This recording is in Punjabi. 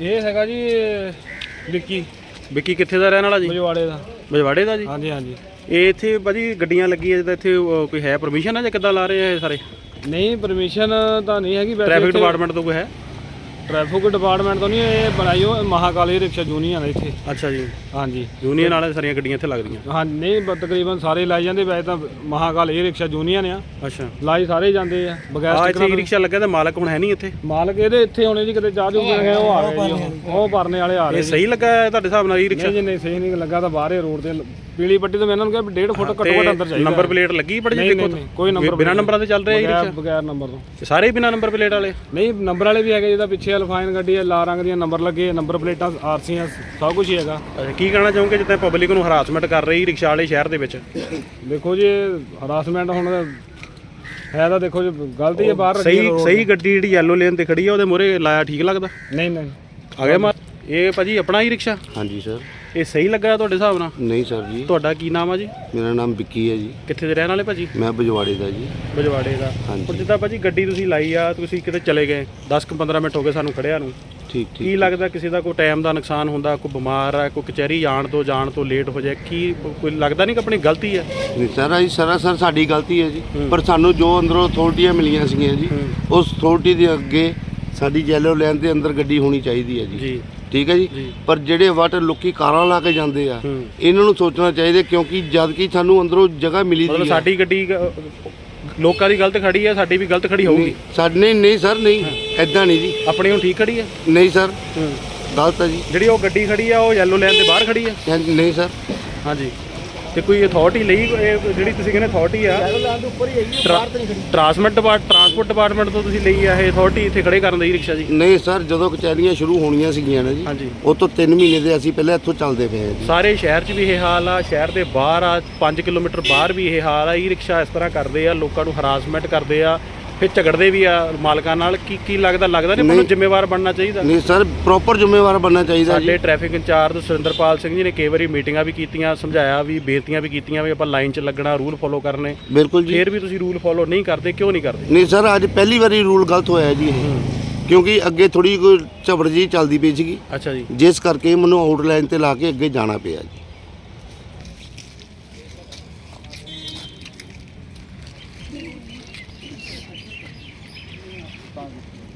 ਇਹ ਹੈਗਾ ਜੀ ਵਿੱਕੀ ਵਿੱਕੀ ਕਿੱਥੇ ਦਾ ਰਹਿਣ ਵਾਲਾ ਜੀ? ਮਜਵਾੜੇ ਦਾ। ਬਜਵਾੜੇ ਦਾ ਜੀ? ਹਾਂਜੀ ਹਾਂਜੀ। ਇਹ ਇੱਥੇ ਭਾਜੀ ਗੱਡੀਆਂ ਲੱਗੀਆਂ ਜਿੱਦਾਂ ਇੱਥੇ ਅਹ, ਕੋਈ ਹੈ ਪਰਮਿਸ਼ਨ ਹੈ ਜਾਂ ਕਿੱਦਾਂ ਲਾ ਰਹੇ ਆ ਇਹ ਸਾਰੇ? ਨਹੀਂ ਪਰਮਿਸ਼ਨ ਤਾਂ ਨਹੀਂ ਹੈਗੀ ਵੈਸੇ ਟ੍ਰੈਫਿਕ ਡਿਪਾਰਟਮੈਂਟ ਤੋਂ ਕੋਈ ਹੈ? ਟ੍ਰੈਫਿਕ ਡਿਪਾਰਟਮੈਂਟ ਤੋਂ ਨਹੀਂ ਇਹ ਬਣਾਈ ਉਹ ਮਹਾਕਾਲੀ ਰਿਕਸ਼ਾ ਯੂਨੀਅਨ ਹੈ ਇੱਥੇ। ਅੱਛਾ ਜੀ। ਹਾਂਜੀ। ਯੂਨੀਅਨ ਵਾਲੇ ਸਾਰੀਆਂ ਗੱਡੀਆਂ ਇੱਥੇ ਲੱਗਦੀਆਂ? ਹਾਂ ਨਹੀਂ ਬ- ਤਕਰੀਬਨ ਸਾਰੇ ਲਾਈ ਜਾਂਦੇ ਵੈਸੇ ਤਾਂ ਮਹਾਕਾਲ ਇਹ ਰਿਕਸ਼ਾ ਯੂਨੀਅਨ ਆ। ਅੱਛਾ। ਲਾਈ ਸਾਰੇ ਜਾਂਦੇ ਆ ਬਗੈਰ ਆ ਇੱਥੇ ਰਿਕਸ਼ਾ ਲੱਗਾ ਤੇ ਮਾਲਕ ਹੁਣ ਹੈ ਨਹੀਂ ਇੱਥੇ। ਮਾਲਕ ਇਹਦੇ ਇੱਥੇ ਹੋਣੇ ਜੀ ਕਿਤੇ ਚਾਹ ਗਏ ਉਹ ਆ ਗਏ ਜੀ ਉਹ। ਉਹ ਭਰਨੇ ਵਾਲੇ ਆ ਰਹੇ ਇਹ ਸਹੀ ਲੱਗਾ ਹੈ ਤੁਹਾਡੇ ਹਿਸਾਬ ਨਾਲ ਇਹ ਰਿਕਸ਼ਾ? ਨਹੀਂ ਜੀ ਨਹੀਂ ਸਹੀ ਨਹੀਂ ਲੱਗਾ ਤਾਂ ਬਾਹਰੇ ਰੋਡ ਤੇ ਪੀਲੀ ਪੱਟੀ ਤੋਂ ਮੈਂ ਇਹਨਾਂ ਨੂੰ ਕਿਹਾ 1.5 ਫੁੱਟ ਘੱਟੋ ਘੱਟ ਅੰਦਰ ਚਾਹੀਦਾ। ਨੰਬਰ ਪਲੇਟ ਲੱਗੀ ਬੜੀ ਨਹੀਂ, ਦੇਖੋ ਕੋਈ ਨੰਬਰ ਬਿਨਾਂ ਨੰਬਰਾਂ ਤੇ ਚੱਲ ਰਿਹਾ ਇਹ ਬਗੈਰ ਰਿਕਸ਼ਾ ਬਗੈਰ ਨੰਬਰ ਤੋਂ। ਸਾਰੇ ਬਿਨਾਂ ਨੰਬਰ ਪਲੇਟ ਵਾਲੇ? ਨਹੀਂ ਨੰਬਰ ਵਾਲੇ ਵੀ ਹੈਗੇ ਜਿਹਦਾ ਪਿੱਛੇ ਅਲਫਾਈਨ ਗੱਡੀ ਹੈ ਲਾਲ ਰੰਗ ਦੀਆਂ ਨੰਬਰ ਲੱਗੇ ਨੰਬਰ ਪਲੇਟਾਂ ਆਰਸੀਆਂ ਸਭ ਕੁਝ ਹੀ ਹੈਗਾ। ਅੱਛਾ ਕੀ ਕਹਿਣਾ ਚਾਹੋਗੇ ਜਿੱਦਾਂ ਪਬਲਿਕ ਨੂੰ ਹਰਾਸਮੈਂਟ ਕਰ ਰਹੀ ਰਿਕਸ਼ਾ ਵਾਲੇ ਸ਼ਹਿਰ ਦੇ ਵਿੱਚ? ਦੇਖੋ ਜੀ ਹਰਾਸਮੈਂਟ ਹੁਣ ਹੈ ਤਾਂ ਦੇਖੋ ਜੀ ਗਲਤੀ ਹੈ ਬਾਹਰ ਰੱਖੀ ਹੈ ਸਹੀ ਸਹੀ ਗੱਡੀ ਜਿਹੜੀ ਯੈਲੋ ਲੇਨ ਤੇ ਖੜੀ ਆ ਉਹਦੇ ਮੂਹਰੇ ਲਾਇਆ ਠੀਕ ਲੱਗਦਾ? ਨਹੀਂ ਨਹੀਂ। ਆ ਗਿਆ ਮਾ ਇਹ ਭਾਜੀ ਆਪਣਾ ਹੀ ਰਿਕਸ਼ਾ? ਹਾਂਜੀ ਸਰ ਇਹ ਸਹੀ ਲੱਗਾ ਤੁਹਾਡੇ ਹਿਸਾਬ ਨਾਲ? ਨਹੀਂ ਸਰ ਜੀ। ਤੁਹਾਡਾ ਕੀ ਨਾਮ ਆ ਜੀ? ਮੇਰਾ ਨਾਮ ਵਿੱਕੀ ਹੈ ਜੀ। ਕਿੱਥੇ ਦੇ ਰਹਿਣ ਵਾਲੇ ਭਾਜੀ? ਮੈਂ ਬਜਵਾੜੇ ਦਾ ਜੀ। ਬਜਵਾੜੇ ਦਾ। ਹਾਂਜੀ। ਹੁਣ ਜਿੱਦਾਂ ਭਾਜੀ ਗੱਡੀ ਤੁਸੀਂ ਲਾਈ ਆ ਤੁਸੀਂ ਕਿਤੇ ਚਲੇ ਗਏ 10 ਕੁ 15 ਮਿੰਟ ਹੋ ਗਏ ਸਾਨੂੰ ਖੜਿਆ ਨੂੰ। ਠੀਕ ਠੀਕ। ਕੀ ਲੱਗਦਾ ਕਿਸੇ ਦਾ ਕੋਈ ਟਾਈਮ ਦਾ ਨੁਕਸਾਨ ਹੁੰਦਾ ਕੋਈ ਬਿਮਾਰ ਹੈ ਕੋਈ ਕਚਹਿਰੀ ਜਾਣ ਤੋਂ ਜਾਣ ਤੋਂ ਲੇਟ ਹੋ ਜਾਏ? ਕੀ ਕੋਈ ਲੱਗਦਾ ਨਹੀਂ ਕਿ ਆਪਣੀ ਗਲਤੀ ਹੈ? ਨਹੀਂ ਸਰ ਜੀ ਸਰਾਸਰ ਸਾਡੀ ਗਲਤੀ ਹੈ ਜੀ। ਪਰ ਸਾਨੂੰ ਜੋ ਅੰਦਰੋਂ ਅਥਾਰਟੀਆਂ ਮਿਲੀਆਂ ਸੀਗੀਆਂ ਜੀ ਉਸ ਅਥਾਰਟੀ ਦੇ ਅੱਗੇ ਸਾਡੀ ਜੈਲੋ ਲਾਈਨ ਦੇ ਅੰਦਰ ਗੱਡੀ ਹੋਣੀ ਚਾਹੀਦੀ ਹੈ ਜੀ। ਜੀ। ਠੀਕ ਹੈ ਜੀ? ਜੀ। ਪਰ ਜਿਹੜੇ ਵਾਟਰ ਲੋਕੀ ਕਾਰਾਂ ਲਾ ਕੇ ਜਾਂਦੇ ਆ। ਇਹਨਾਂ ਨੂੰ ਸੋਚਣਾ ਚਾਹੀਦਾ ਕਿਉਂਕਿ ਜਦ ਕਿ ਸਾਨੂੰ ਅੰਦਰੋਂ ਜਗ੍ਹਾ ਮਿਲੀ ਹੈ ਸਾਡੀ ਗੱਡੀ ਲੋਕਾਂ ਦੀ ਗਲਤ ਖੜੀ ਹੈ ਸਾਡੀ ਵੀ ਗਲਤ ਖੜੀ ਹੋਊਗੀ। ਸਾਡੇ ਨਹੀਂ ਨਹੀਂ ਸਰ ਨਹੀਂ ਐਦਾਂ ਨਹੀਂ ਜੀ। ਆਪਣੀ ਹੁਣ ਠੀਕ ਖੜੀ ਹੈ ਨਹੀਂ ਸਰ। ਗਲਤ ਹੈ ਜੀ। ਜਿਹੜੀ ਉਹ ਗੱਡੀ ਖੜੀ ਆ ਉਹ ਯੈਲੋ ਲਾਈਨ ਦੇ ਬਾਹਰ ਖੜੀ ਹੈ ਨਹੀਂ ਸਰ। ਹਾਂਜੀ। ਤੇ ਕੋਈ ਅਥਾਰਟੀ ਲਈ ਇਹ ਜਿਹੜੀ ਤੁਸੀਂ ਕਹਿੰਦੇ ਅਥਾਰਟੀ ਆ? ਟਰਾਂਸਪੋਰਟ ਡਿਪਾਰਟ ਟਰਾਂਸਪੋਰਟ ਡਿਪਾਰਟਮੈਂਟ ਤੋਂ ਤੁਸੀਂ ਲਈ ਆ ਇਹ ਅਥਾਰਟੀ ਇੱਥੇ ਖੜੇ ਕਰਨ ਦੀ ਰਿਕਸ਼ਾ ਜੀ? ਨਹੀਂ ਸਰ ਜਦੋਂ ਕਚਹਿਰੀਆਂ ਸ਼ੁਰੂ ਹੋਣੀਆਂ ਸੀਗੀਆਂ ਨਾ ਜੀ ਹਾਂਜੀ। ਉਹ ਤੋਂ 3 ਮਹੀਨੇ ਦੇ ਅਸੀਂ ਪਹਿਲਾਂ ਇੱਥੋਂ ਚੱਲਦੇ ਪਏ ਹਾਂ ਜੀ। ਸਾਰੇ ਸ਼ਹਿਰ 'ਚ ਵੀ ਇਹ ਹਾਲ ਆ ਸ਼ਹਿਰ ਦੇ ਬਾਹਰ ਆ 5 ਕਿਲੋਮੀਟਰ ਬਾਹਰ ਵੀ ਇਹ ਹਾਲ ਆ ਇਹ ਰਿਕਸ਼ਾ ਇਸ ਤਰ੍ਹਾਂ ਕਰਦੇ ਆ ਲੋਕਾਂ ਨੂੰ ਹਰਾਸਮੈਂਟ ਕਰਦੇ ਆ ਫਿਰ ਝਗੜਦੇ ਵੀ ਆ ਮਾਲਕਾਂ ਨਾਲ? ਕੀ ਕੀ ਲੱਗਦਾ ਲੱਗਦਾ ਨਹੀਂ ਮੈਨੂੰ ਜ਼ਿੰਮੇਵਾਰ ਬਣਨਾ ਚਾਹੀਦਾ? ਨਹੀਂ ਸਰ ਪ੍ਰੋਪਰ ਜ਼ਿੰਮੇਵਾਰ ਬਣਨਾ ਚਾਹੀਦਾ ਸਾਡੇ ਟ੍ਰੈਫਿਕ ਇੰਚਾਰਜ ਸੁਰਿੰਦਰਪਾਲ ਸਿੰਘ ਜੀ ਨੇ ਕਈ ਵਾਰੀ ਮੀਟਿੰਗਾਂ ਵੀ ਕੀਤੀਆਂ ਸਮਝਾਇਆ ਵੀ ਬੇਨਤੀਆਂ ਵੀ ਕੀਤੀਆਂ ਵੀ ਆਪਾਂ ਲਾਈਨ 'ਚ ਲੱਗਣਾ ਰੂਲ ਫੋਲੋ ਕਰਨੇ। ਬਿਲਕੁਲ ਜੀ। ਫਿਰ ਵੀ ਤੁਸੀਂ ਰੂਲ ਫੋਲੋ ਨਹੀਂ ਕਰਦੇ ਕਿਉਂ ਨਹੀਂ ਕਰਦੇ? ਨਹੀਂ ਸਰ ਅੱਜ ਪਹਿਲੀ ਵਾਰੀ ਰੂਲ ਗਲਤ ਹੋਇਆ ਜੀ ਇਹ। ਕਿਉਂਕਿ ਅੱਗੇ ਥੋੜੀ ਕੋਈ ਝਬੜ ਜੀ ਚੱਲਦੀ ਪਈ ਸੀਗੀ। ਅੱਛਾ ਜੀ। ਜਿਸ ਕਰਕੇ ਮੈਨੂੰ ਆਊਟ ਲਾਈਨ ਤੇ ਲਾ ਕੇ ਅੱਗੇ ਜਾਣਾ ਪਿਆ ਜੀ। Thank you.